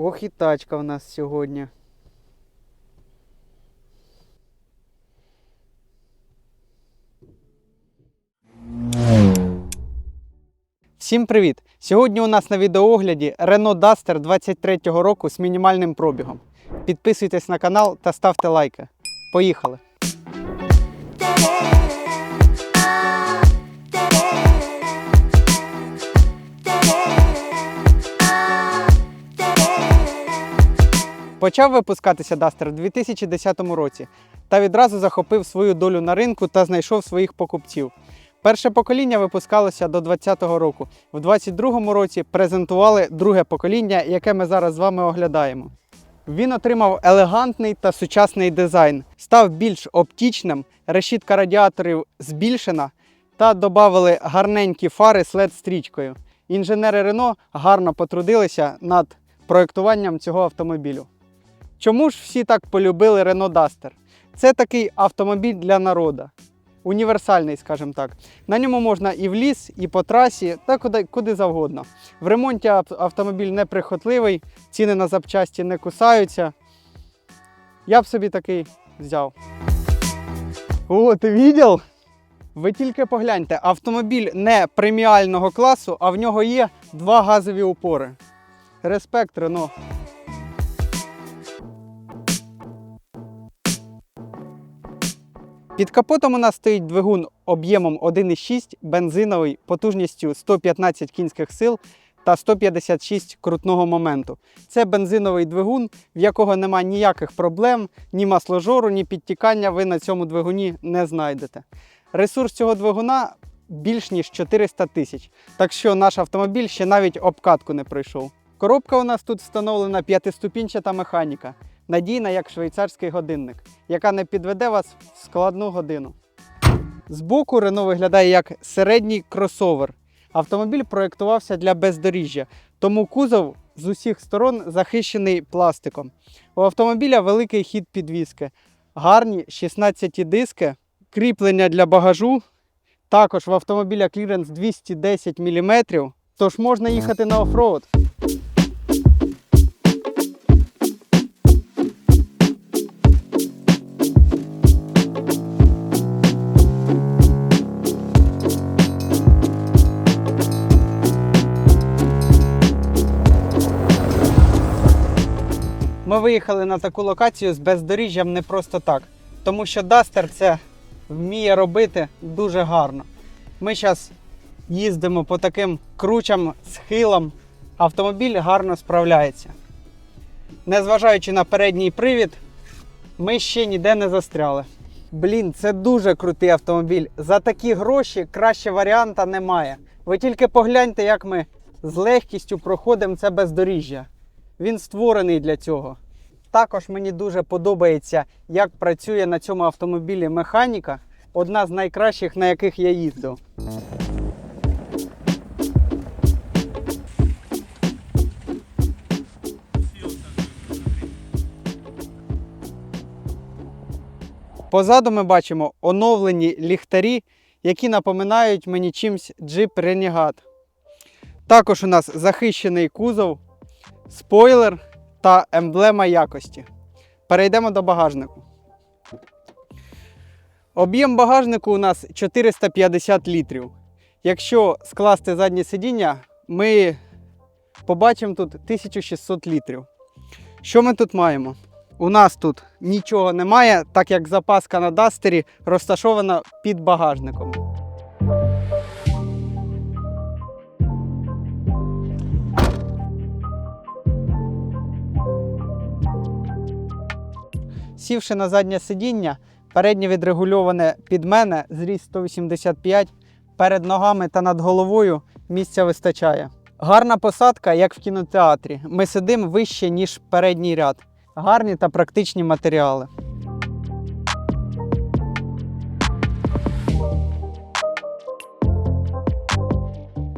Ох і тачка в нас сьогодні. Всім привіт! Сьогодні у нас на відеоогляді Renault Duster 23-го року з мінімальним пробігом. Підписуйтесь на канал та ставте лайки. Поїхали! Почав випускатися Duster у 2010 році та відразу захопив свою долю на ринку та знайшов своїх покупців. Перше покоління випускалося до 2020 року. В 2022 році презентували друге покоління, яке ми зараз з вами оглядаємо. Він отримав елегантний та сучасний дизайн, став більш оптічним, решітка радіаторів збільшена та додали гарненькі фари з led стрічкою. Інженери Рено гарно потрудилися над проєктуванням цього автомобілю. Чому ж всі так полюбили Renault Duster? Це такий автомобіль для народу. Універсальний, скажімо так. На ньому можна і в ліс, і по трасі, та куди, куди завгодно. В ремонті автомобіль неприхотливий, ціни на запчасті не кусаються. Я б собі такий взяв. О, ти бачив? Ви тільки погляньте, автомобіль не преміального класу, а в нього є два газові упори. Респект, Рено. Під капотом у нас стоїть двигун об'ємом 1,6 бензиновий потужністю 115 кінських сил та 156 крутного моменту. Це бензиновий двигун, в якого немає ніяких проблем, ні масложору, ні підтікання ви на цьому двигуні не знайдете. Ресурс цього двигуна більш ніж 400 тисяч, так що наш автомобіль ще навіть обкатку не пройшов. Коробка у нас тут встановлена п'ятиступінчата механіка, надійна як швейцарський годинник, яка не підведе вас в складну годину. Збоку Renault виглядає як середній кросовер. Автомобіль проєктувався для бездоріжжя, тому кузов з усіх сторон захищений пластиком. У автомобіля великий хід підвіски, гарні 16 диски, кріплення для багажу. Також в автомобіля кліренс 210 мм, тож можна їхати на оффроуд. Виїхали на таку локацію з бездоріжжям не просто так, тому що Duster це вміє робити дуже гарно. Ми зараз їздимо по таким кручам, схилам. Автомобіль гарно справляється. Незважаючи на передній привід, ми ще ніде не застряли. Блін, це дуже крутий автомобіль. За такі гроші краще варіанта немає. Ви тільки погляньте, як ми з легкістю проходимо це бездоріжжя. Він створений для цього. Також мені дуже подобається, як працює на цьому автомобілі механіка. Одна з найкращих, на яких я їздив. Позаду ми бачимо оновлені ліхтарі, які напоминають мені чимсь Jeep Renegade. Також у нас захищений кузов, спойлер та емблема якості. Перейдемо до багажнику. Об'єм багажнику у нас 450 літрів. Якщо скласти заднє сидіння, ми побачимо тут 1600 літрів. Що ми тут маємо? У нас тут нічого немає, так як запаска на дастері розташована під багажником. Сівши на заднє сидіння, переднє відрегульоване під мене, зріст 185, перед ногами та над головою місця вистачає. Гарна посадка, як в кінотеатрі. Ми сидимо вище, ніж передній ряд. Гарні та практичні матеріали.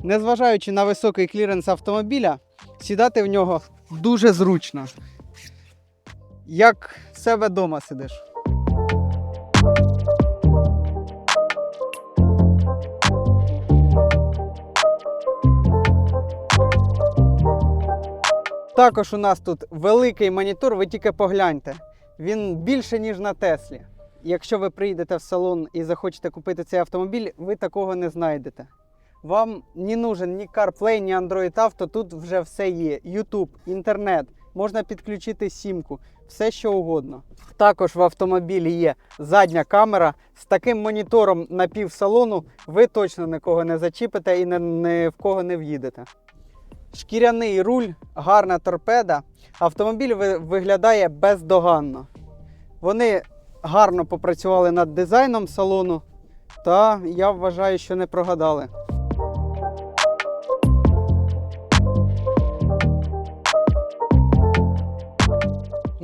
Незважаючи на високий кліренс автомобіля, сідати в нього дуже зручно. Як в себе вдома сидиш. Також у нас тут великий монітор, ви тільки погляньте. Він більше, ніж на Теслі. Якщо ви приїдете в салон і захочете купити цей автомобіль, ви такого не знайдете. Вам не нужен ні CarPlay, ні Android Auto, тут вже все є. YouTube, інтернет, можна підключити сімку, все що угодно. Також в автомобілі є задня камера. З таким монітором на пів салону ви точно нікого не зачіпите і ні, в кого не в'їдете. Шкіряний руль, гарна торпеда. Автомобіль ви- виглядає бездоганно. Вони гарно попрацювали над дизайном салону, та я вважаю, що не прогадали.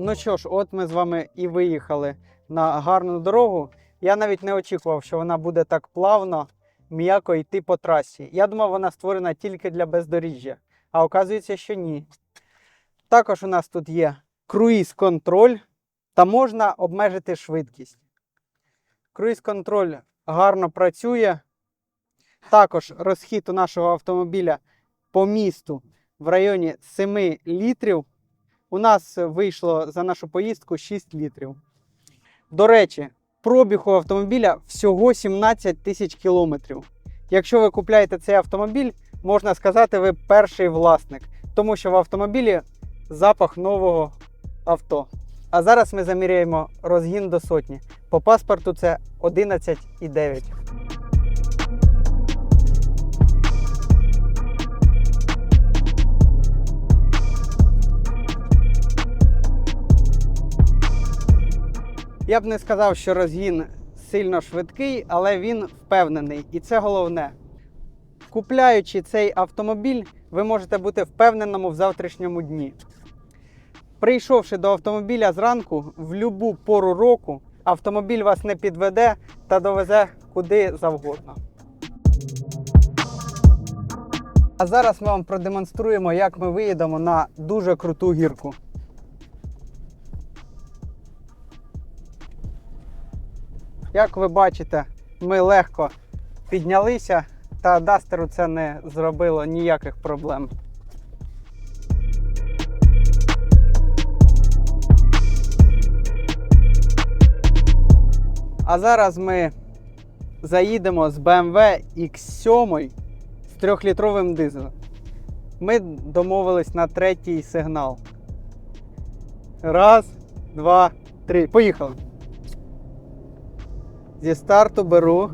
Ну що ж, от ми з вами і виїхали на гарну дорогу. Я навіть не очікував, що вона буде так плавно, м'яко йти по трасі. Я думав, вона створена тільки для бездоріжжя, а оказується, що ні. Також у нас тут є круїз-контроль та можна обмежити швидкість. Круїз-контроль гарно працює. Також розхід у нашого автомобіля по місту в районі 7 літрів. У нас вийшло за нашу поїздку 6 літрів. До речі, пробіг у автомобіля всього 17 тисяч кілометрів. Якщо ви купляєте цей автомобіль, можна сказати, ви перший власник, тому що в автомобілі запах нового авто. А зараз ми заміряємо розгін до сотні. По паспорту це 11,9. Я б не сказав, що розгін сильно швидкий, але він впевнений. І це головне. Купляючи цей автомобіль, ви можете бути впевненому в завтрашньому дні. Прийшовши до автомобіля зранку, в будь-яку пору року автомобіль вас не підведе та довезе куди завгодно. А зараз ми вам продемонструємо, як ми виїдемо на дуже круту гірку. Як ви бачите, ми легко піднялися, та Дастеру це не зробило ніяких проблем. А зараз ми заїдемо з BMW X7 з 3-літровим дизелем. Ми домовились на третій сигнал. Раз, два, три. Поїхали. Зі старту беру.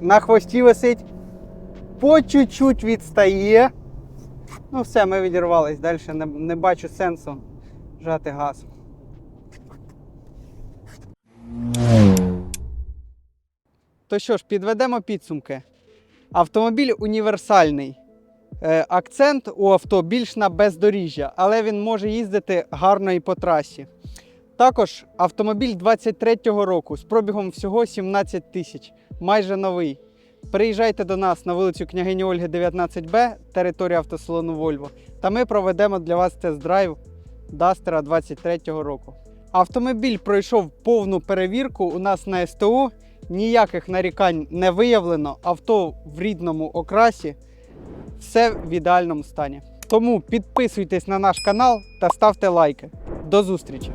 На хвості висить. По чуть-чуть відстає. Ну все, ми відірвались. Далі не, не бачу сенсу жати газ. То що ж, підведемо підсумки. Автомобіль універсальний. Е, Акцент у авто більш на бездоріжжя, але він може їздити гарно і по трасі. Також автомобіль 23-го року з пробігом всього 17 тисяч, майже новий. Приїжджайте до нас на вулицю княгині Ольги 19Б, територія автосалону Вольво, та ми проведемо для вас тест-драйв Дастера 23-го року. Автомобіль пройшов повну перевірку у нас на СТО. Ніяких нарікань не виявлено. Авто в рідному окрасі, все в ідеальному стані. Тому підписуйтесь на наш канал та ставте лайки. До зустрічі!